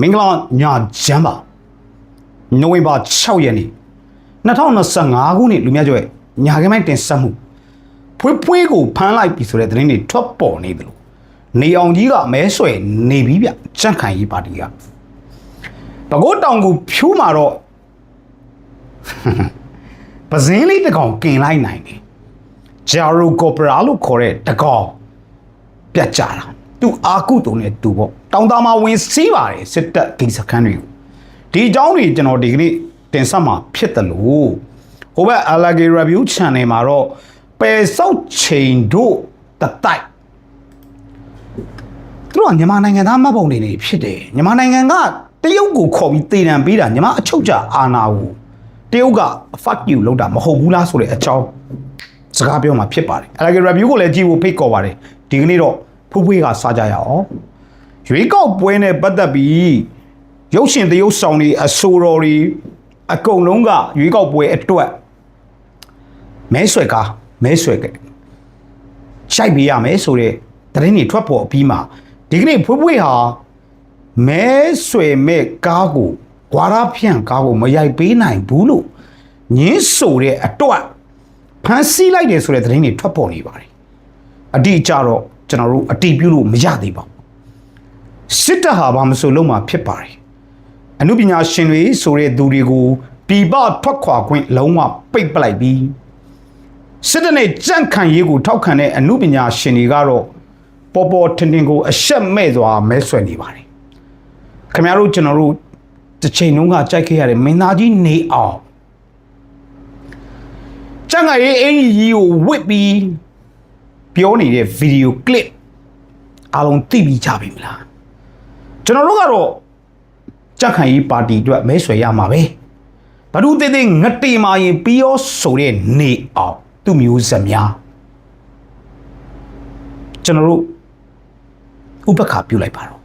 မင်္ဂလာညချမ်းပါနိုဝင်ဘာ6ရက်နေ့2025ခုနှစ်လူများကျော်ရဲ့ညာခင်းပိုင်းတင်ဆက်မှုဖွေးဖွေးကိုဖမ်းလိုက်ပြီဆိုတဲ့သတင်းတွေထွက်ပေါ်နေတယ်လို့နေအောင်ကြီးကမဲဆွယ်နေပြီဗျကြန့်ခိုင်ရေးပါတီကပဲခူးတောင်ကူဖြိုးမှာတော့ပဇင်းလေးတကောင်กินလိုက်နိုင်တယ်ဂျာရိုကော်ပရာလို့ခေါ်တဲ့တကောင်ပြတ်ကြတာ သူအာကုတုံနဲ့သူပေါ့တောင်သားမှာဝင်စီးပါတယ်စစ်တပ်ဂိတ်စခန်းတွေကိုဒီအကြောင်းတွေကျွန်တော်ဒီကနေ့တင်ဆက်မှာဖြစ်တယ်လို့ဟိုဘက် Alage Review Channel မှာတော့ပယ်ဆောက်ချိန်တို့တတိုက်သူတို့ကမြန်မာနိုင်ငံသားမှတ်ပုံတွေနေဖြစ်တယ်မြန်မာနိုင်ငံကတရုတ်ကိုခေါ်ပြီးတည်တံပေးတာမြန်မာအချုပ်ကြအာဏာကိုတရုတ်က fuck you လောက်တာမဟုတ်ဘူးလားဆိုတဲ့အကြောင်းစကားပြောမှာဖြစ်ပါတယ် Alage Review ကိုလည်းကြည့်ဖို့ဖိတ်ခေါ်ပါတယ်ဒီကနေ့တော့ ဖူးဖွေးကစားကြရအောင်ရွေးကောက်ပွဲနဲ့ပတ်သက်ပြီးရုပ်ရှင်သရုပ်ဆောင်တွေအဆိုတော်တွေအကုန်လုံးကရွေးကောက်ပွဲအတွက်မဲဆွဲကားမဲဆွဲခဲ့ရှိုက်ပေးရမယ်ဆိုတဲ့သတင်းတွေထွက်ပေါ်အပြီးမှာဒီကနေ့ဖွေးဖွေးဟာမဲဆွဲမဲ့ကားကိုဂွာရဖြန့်ကားကိုမရိုက်ပေးနိုင်ဘူးလို့ညင်းဆိုတဲ့အတွက်ဖမ်းဆီးလိုက်တယ်ဆိုတဲ့သတင်းတွေထွက်ပေါ်နေပါတယ်အတိအကျတော့ ကျွန်တော်တို့အတိပြုလို့မရသေးပါဘူးစစ်တပ်ဟာဘာမဆိုလုံးမှာဖြစ်ပါတယ်အမှုပညာရှင်တွေဆိုတဲ့သူတွေကိုပြည်ပထွက်ခွာခွင့်လုံးဝပိတ်ပလိုက်ပြီးစစ်တပ်နဲ့ကြန့်ခံရေးကိုထောက်ခံတဲ့အမှုပညာရှင်တွေကတော့ပေါ်ပေါ်ထင်ထင်ကိုအရှက်မဲ့စွာမဲဆွယ်နေပါတယ်ခင်ဗျားတို့ကျွန်တော်တို့တစ်ချိန်လုံးကကြိုက်ခဲ့ရတဲ့မင်းသားကြီးနေအောင်ကြန့်ခံရေးအင်ကြီးကိုဝစ်ပြီး ပြောနေတဲ့ဗီဒီယိုကလစ်အားလုံးသိပြီးကြပြီမလားကျွန်တော်တို့ကတော့ကြက်ခံရေးပါတီအတွက်မဲဆွယ်ရမှာပဲဘဒုသေးသေးငတေမာရင်ပြီးရောဆိုတဲ့နေအောင်သူမျိုးဆက်များကျွန်တော်တို့ဥပက္ခပြုလိုက်ပါတော့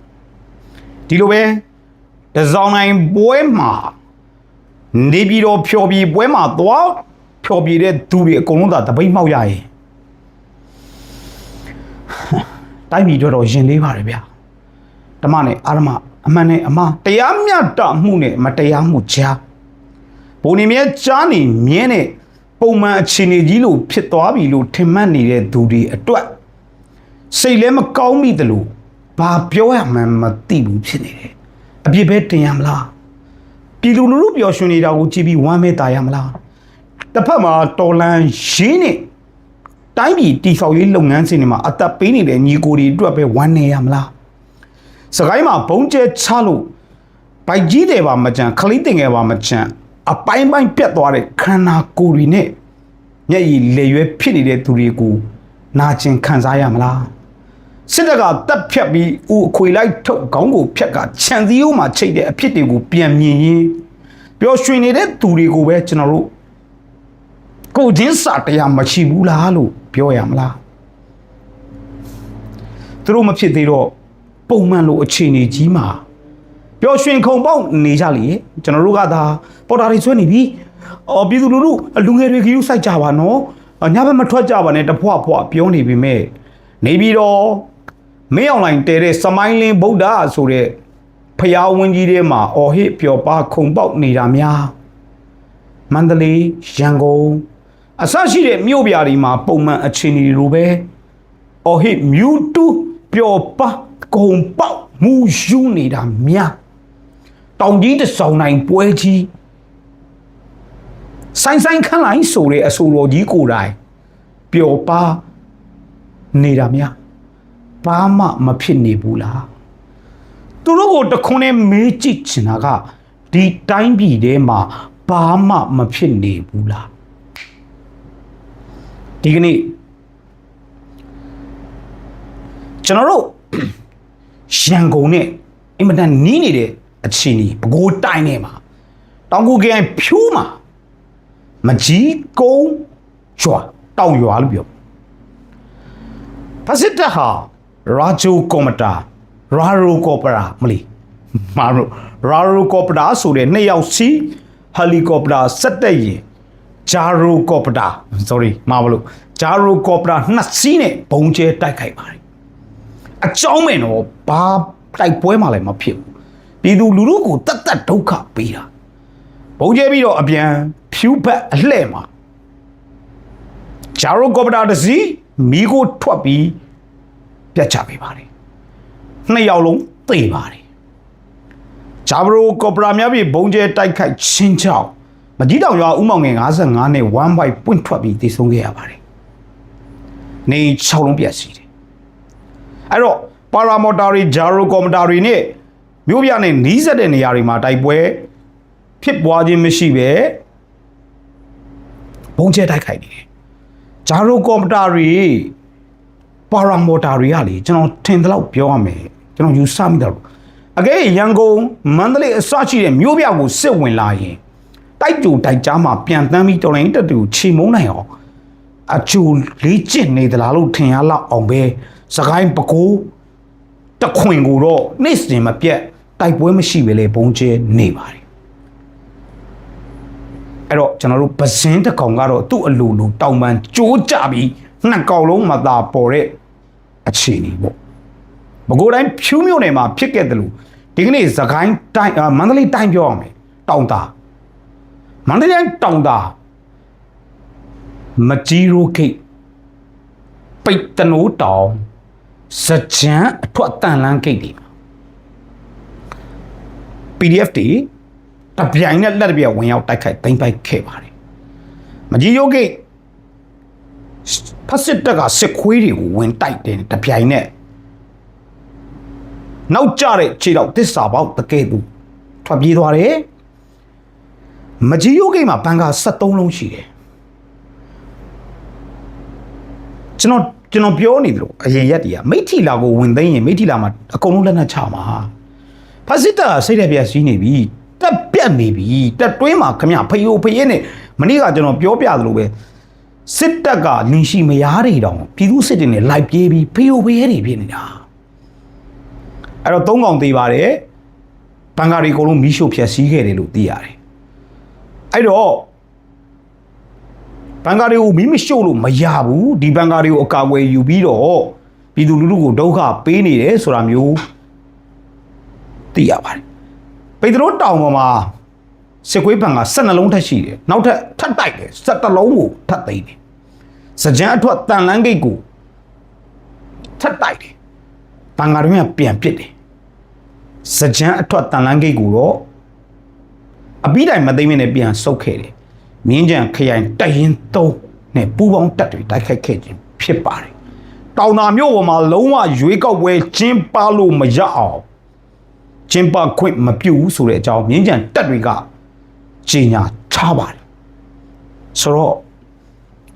ဒီလိုပဲတစောင်းနိုင်ပွဲမှာနေပြီးတော့ဖြော်ပြီးပွဲမှာသွားဖြော်ပြီးတဲ့သူတွေအကုန်လုံးသာတပိတ်မှောက်ရရင် တိုင်းပြည်အတွက်တော့ရင်လေးပါတယ်ဗျာဓမ္မနဲ့အာရမအမှန်နဲ့အမှားတရားမျှတမှုနဲ့မတရားမှုကြားဘုံနေမြဲကြားနေမြဲတဲ့ပုံမှန်အခြေအနေကြီးလို့ဖြစ်သွားပြီလို့ထင်မှတ်နေတဲ့သူတွေအတွက်စိတ်လည်းမကောင်းမိသလိုဘာပြောရမှန်းမသိဘူးဖြစ်နေတယ်အပြစ်ပဲတင်ရမလားပြည်သူလူထုပျော်ရွှင်နေတာကိုကြည့်ပြီးဝမ်းမဲတာရမလားတစ်ဖက်မှာတော်လန်ရင်းနဲ့ တိုင်းပြည်တီဆောက်ရေးလုပ်ငန်းစဉ်တွေမှာအသက်ပေးနေတဲ့ညီကိုတွေအတွက်ပဲဝမ်းနေရမလားစကိုင်းမှာဘုံကျဲချလို့ဘိုက်ကြီးတယ်ပါမကြံခလိတင်ငယ်ပါမကြံအပိုင်းပိုင်းပြတ်သွားတဲ့ခန္ဓာကိုယ်တွေနဲ့မျက်ရည်လေရွယ်ဖြစ်နေတဲ့သူတွေကိုနာကျင်ခံစားရမလားစစ်တပ်ကတပ်ဖြတ်ပြီးဥအခွေလိုက်ထုတ်ခေါင်းကိုဖြတ်ကခြံစည်းရိုးမှာချိတ်တဲ့အဖြစ်တွေကိုပြန်မြင်ရင်ပျော်ရွှင်နေတဲ့သူတွေကိုပဲကျွန်တော်တို့ ကိုချင်းစာတရားမရှိဘူးလားလို့ပြောရမလားသူတို့မဖြစ်သေးတော့ပုံမှန်လိုအခြေအနေကြီးမှာပျော်ရွှင်ခုန်ပေါက်နေကြလေကျွန်တော်တို့ကသာပေါ်တာတွေဆွဲနေပြီအော်ပြည်သူလူထုလူငယ်တွေခရူးစိုက်ကြပါနော်အော်ညဘက်မထွက်ကြပါနဲ့တဖွာဖွာပြောနေပြီမဲ့နေပြီးတော့မင်းအွန်လိုင်းတဲတဲ့စမိုင်းလင်းဗုဒ္ဓဆိုတဲ့ဖျားဝင်းကြီးထဲမှာအော်ဟစ်ပျော်ပါခုန်ပေါက်နေတာများမန္တလေးရန်ကုန် အဆရှိတဲ့မြို့ပြာတွေမှာပုံမှန်အခြေအနေလိုပဲအော်ဟစ်မြူတူပျော်ပါကုံပေါက်မူယူနေတာများတောင်ကြီးတစ်ဆောင်နိုင်ပွဲကြီးဆိုင်ဆိုင်ခန့်လိုက်ဆိုတဲ့အဆိုတော်ကြီးကိုယ်တိုင်ပျော်ပါနေတာများဘာမှမဖြစ်နေဘူးလားသူတို့ကိုတခွန်းနဲ့မေးကြည့်ချင်တာကဒီတိုင်းပြည်ထဲမှာဘာမှမဖြစ်နေဘူးလား ဒီကနေ့ကျွန်တော်တို့ရန်ကုန်နဲ့အင်မတန်နီးနေတဲ့အခြေအနေပဲခူးတိုင်းထဲမှာတောင်ကိုကင်ဖြူးမှာမကြီးကုန်းကျွာတောင်ရွာလို့ပြောဖစစ်တဟာရာဂျိုကော်မတာရာရိုကော်ပရာမလီမာရိုရာရိုကော်ပတာဆိုတဲ့နှစ်ယောက်စီဟယ်လီကော်ပတာစက်တက်ရင် ဂျာရိုကော်ပတာ sorry မှာမလို့ဂျာရိုကော်ပတာနှစ်စီးနဲ့ဘုံကျဲတိုက်ခိုက်ပါတယ်အကြောင်းမဲ့တော့ဘာတိုက်ပွဲမှလည်းမဖြစ်ဘူးပြည်သူလူထုကိုတတ်တတ်ဒုက္ခပေးတာဘုံကျဲပြီးတော့အပြန်ဖြူဘက်အလှဲ့မှာဂျာရိုကော်ပတာတစ်စီးမိကိုထွက်ပြီးပြတ်ချပေးပါတယ်နှစ်ယောက်လုံးသေပါတယ်ဂျာဘရိုကော်ပရာများပြီးဘုံကျဲတိုက်ခိုက်ချင်းချောက် မကြီးတောင်ရွာဥမောင်ငယ်55နဲ့1 byte ပွင့်ထွက်ပြီးတည်ဆုံးခဲ့ရပါတယ်နေ6လုံးပြတ်စီတယ်အဲ့တော့ပါရာမော်တာတွေဂျာရိုကော်မတာတွေနဲ့မြို့ပြနဲ့နီးစပ်တဲ့နေရာတွေမှာတိုက်ပွဲဖြစ်ပွားခြင်းမရှိပဲဘုံကျဲတိုက်ခိုက်နေတယ်ဂျာရိုကော်မတာတွေပါရာမော်တာတွေကလေကျွန်တော်ထင်တယ်လို့ပြောရမယ်ကျွန်တော်ယူဆမိတယ်လို့အကဲရန်ကုန်မန္တလေးအစရှိတဲ့မြို့ပြကိုစစ်ဝင်လာရင် တိုက်ကြိုတိုက်ကြားမှာပြန်တမ်းပြီးတော်လိုင်းတက်တူချီမုန်းနိုင်အောင်အကျိုးလေးကျင့်နေသလားလို့ထင်ရလောက်အောင်ပဲစကိုင်းပကိုးတခွင်ကိုတော့နေ့စဉ်မပြတ်တိုက်ပွဲမရှိပဲလေဘုံကျဲနေပါတယ်အဲ့တော့ကျွန်တော်တို့ပဇင်းတစ်ကောင်ကတော့သူ့အလိုလိုတောင်ပန်ကြိုးကြပြီးနှစ်ကောင်လုံးမသာပေါ်တဲ့အခြေအနေပေါ့ဘကိုးတိုင်းဖြူးမြို့နယ်မှာဖြစ်ခဲ့တယ်လို့ဒီကနေ့သခိုင်းတိုင်းအာမန္တလေးတိုင်းပြောရမယ်တောင်တာ မန္တလေးတိုင်းတောင်တာမကြီးရိုးခိတ်ပိတ်တနိုးတောင်စကြံအထွတ်တန်လန်းဂိတ်တွေမှာ PDF တွေတပြိုင်နဲ့လက်တစ်ပြက်ဝင်ရောက်တိုက်ခိုက်သိမ်းပိုက်ခဲ့ပါတယ်မကြီးရိုးဂိတ်ဖက်စစ်တပ်ကစစ်ခွေးတွေကိုဝင်တိုက်တယ်တပြိုင်နဲ့နောက်ကျတဲ့ခြေတော့တစ္ဆာပေါက်တကယ်သူထွက်ပြေးသွားတယ် မကြီးရိုးဂိတ်မှာဘန်ကာ73လုံးရှိတယ်ကျွန်တော်ကျွန်တော်ပြောနေသလိုအရင်ရက်တည်းကမိထီလာကိုဝင်သိမ်းရင်မိထီလာမှာအကုန်လုံးလက်နက်ချမှာဖက်စစ်တပ်ကစိတ်ရပြက်စီးနေပြီတက်ပြက်နေပြီတက်တွင်းမှာခမဖယိုဖယင်းနဲ့မနေ့ကကျွန်တော်ပြောပြသလိုပဲစစ်တပ်ကလင်ရှိမရားတွေတောင်ပြည်သူစစ်တွေနဲ့လိုက်ပြေးပြီးဖယိုဖယဲတွေဖြစ်နေတာအဲ့တော့သုံးကောင်သေးပါတယ်ဘန်ကာတွေအကုန်လုံးမီးရှို့ဖျက်ဆီးခဲ့တယ်လို့သိရတယ် အဲ့တော့ဘန်ကာတွေကိုမီးမရှို့လို့မရဘူးဒီဘန်ကာတွေကိုအကာအကွယ်ယူပြီးတော့ပြည်သူလူထုကိုဒုက္ခပေးနေတယ်ဆိုတာမျိုးသိရပါတယ်ပိတ်တရိုးတောင်ပေါ်မှာစစ်ကွေးဘန်က12လုံးထပ်ရှိတယ်နောက်ထပ်ထပ်တိုက်တယ်17လုံးကိုထပ်သိမ်းတယ်စကြံအထွတ်တန်လန်းဂိတ်ကိုထပ်တိုက်တယ်ဘန်ကာတွေကပြန်ပစ်တယ်စကြံအထွတ်တန်လန်းဂိတ်ကိုတော့ အပြီးတိုင်မသိမ့်မနဲ့ပြန်ဆုတ်ခဲ့တယ်မြင်းကြံခရိုင်တရင်သုံးနဲ့ပူပေါင်းတက်တွေတိုက်ခိုက်ခဲ့ခြင်းဖြစ်ပါတယ်တောင်သာမြို့ပေါ်မှာလုံးဝရွေးကောက်ပွဲကျင်းပလို့မရအောင်ကျင်းပခွင့်မပြုဘူးဆိုတဲ့အကြောင်းမြင်းကြံတက်တွေကကြီးညာချပါတယ်ဆိုတော့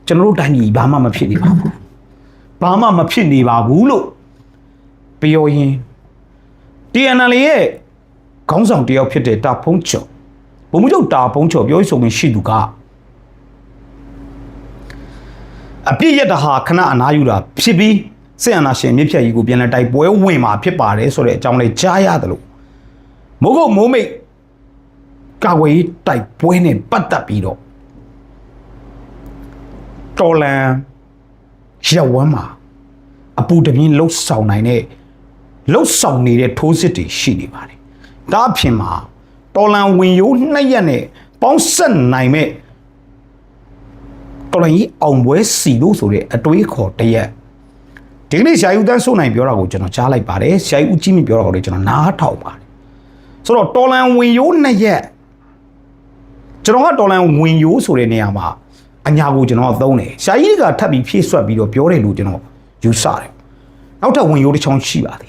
ကျွန်တော်တို့တိုင်းပြည်ဘာမှမဖြစ်နေပါဘူးဘာမှမဖြစ်နေပါဘူးလို့ပြောရင် TNL ရဲ့ခေါင်းဆောင်တယောက်ဖြစ်တဲ့တာဖုံးကျော် ဘုံမှုချုပ်တာဖုံးကျော်ပြောဆိုခွင့်ရှိသူကအပြစ်ရက်တဟာခဏအနာယူတာဖြစ်ပြီးစစ်အာဏာရှင်မြစ်ဖြတ်ကြီးကိုပြန်လဲတိုက်ပွဲဝင်มาဖြစ်ပါတယ်ဆိုတဲ့အကြောင်းလေးကြားရတယ်လို့မိုးကုတ်မိုးမိတ်ကာဝေးတိုက်ပွဲနဲ့ပတ်သက်ပြီးတော့တော်လန်ရက်ဝမ်းမှာအပူတပြင်းလှုပ်ဆောင်နိုင်တဲ့လှုပ်ဆောင်နေတဲ့ထိုးစစ်တွေရှိနေပါတယ်။ဒါအပြင်မှာ တော်လန်ဝင်ရိုးနှစ်ရက်နဲ့ပေါင်းဆက်နိုင်မဲ့တော်လန်ကြီးအောင်ပွဲစီလို့ဆိုတဲ့အတွေးခေါ်တရက်ဒီကနေ့ဆရာယူတန်းစိုးနိုင်ပြောတာကိုကျွန်တော်ကြားလိုက်ပါတယ်ဆရာယူဦးကြီးမြပြောတာကိုလည်းကျွန်တော်နားထောင်ပါတယ်ဆိုတော့တော်လန်ဝင်ရိုးနှစ်ရက်ကျွန်တော်ကတော်လန်ဝင်ရိုးဆိုတဲ့နေရာမှာအညာကိုကျွန်တော်သုံးတယ်ဆရာကြီးကထပ်ပြီးဖြည့်ဆွတ်ပြီးတော့ပြောတယ်လို့ကျွန်တော်ယူဆတယ်နောက်ထပ်ဝင်ရိုးတစ်ချောင်းရှိပါသေးတယ်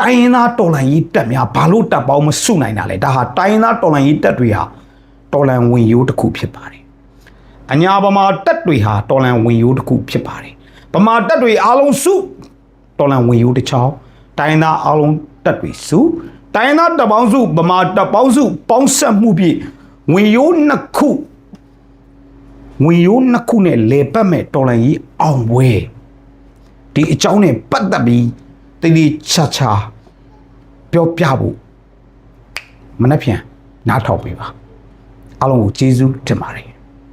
တိုင်းရင်းသားတော်လန်ကြီးတက်များဘာလို့တက်ပေါင်းမစုနိုင်တာလဲဒါဟာတိုင်းရင်းသားတော်လန်ကြီးတက်တွေဟာတော်လန်ဝင်ရိုးတစ်ခုဖြစ်ပါတယ်အညာဗမာတက်တွေဟာတော်လန်ဝင်ရိုးတစ်ခုဖြစ်ပါတယ်ဗမာတက်တွေအားလုံးစုတော်လန်ဝင်ရိုးတစ်ချောင်းတိုင်းရင်းသားအားလုံးတက်တွေစုတိုင်းရင်းသားတပ်ပေါင်းစုဗမာတပ်ပေါင်းစုပေါင်းဆက်မှုဖြင့်ဝင်ရိုးနှစ်ခုဝင်ရိုးနှစ်ခုနဲ့လေပတ်မဲ့တော်လန်ကြီးအောင်ပွဲဒီအကြောင်းနဲ့ပတ်သက်ပြီးတည်တည်ချာချာ ပြောပြဖို့မနှက်ဖြန်နားထောင်ပေးပါအားလုံးကိုကျေးဇူးတင်ပါတယ်